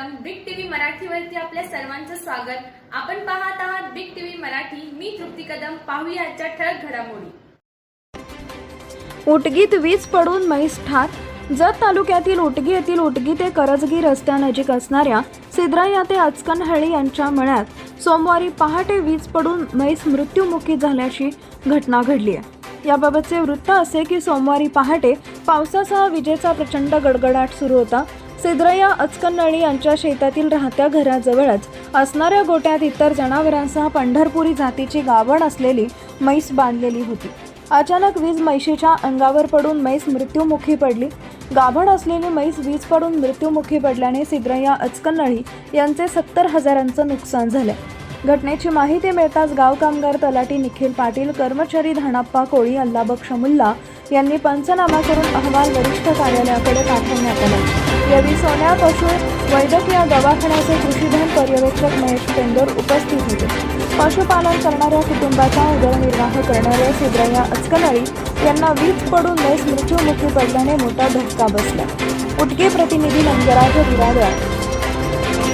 सर्वप्रथम big TV मराठीवरती आपल्या सर्वांचं स्वागत. आपण पाहत आहात बिग टीव्ही मराठी. मी तृप्ती कदम. पाहूया आजच्या ठळक घडामोडी. उटगीत वीज पडून म्हैस ठार. जत तालुक्यातील उटगी येथील उटगी ते करजगी रस्त्यानजीक असणाऱ्या सिद्राया ते अचकनहळ्ळी यांच्या मळ्यात सोमवारी पहाटे वीज पडून म्हैस मृत्यूमुखी झाल्याची घटना घडली आहे. याबाबतचे वृत्त असे की सोमवारी पहाटे पावसासह विजेचा प्रचंड गडगडाट सुरू होता. सिद्रया अचकनळी यांच्या शेतातील राहत्या घराजवळच असणाऱ्या गोट्यात इतर जनावरांसह पंढरपुरी जातीची गावण असलेली म्हैस बांधलेली होती. अचानक वीज म्हैशीच्या अंगावर पडून म्हैस मृत्युमुखी पडली. गाभण असलेली म्हैस वीज पडून मृत्युमुखी पडल्याने सिद्रया अचकनळी यांचे सत्तर हजारांचं नुकसान झालं. घटनेची माहिती मिळताच गाव कामगार तलाठी निखिल पाटील कर्मचारी धानाप्पा कोळी अल्लाबक्ष मुल्ला यांनी पंचनामा करून अहवाल वरिष्ठ कार्यालयाकडे पाठवण्यात आला. यावेळी सोन्यापासून वैद्यकीय दवाखान्याचे कृषीधन पर्यवेक्षक महेश पेंदोर उपस्थित होते. पशुपालन करणाऱ्या कुटुंबाचा उदरनिर्वाह करणाऱ्या सुब्रया अचकनळी यांना वीज पडून लस मृत्युमुखी पडल्याने मोठा धक्का बसला. उटके प्रतिनिधी नंदराज बिराडा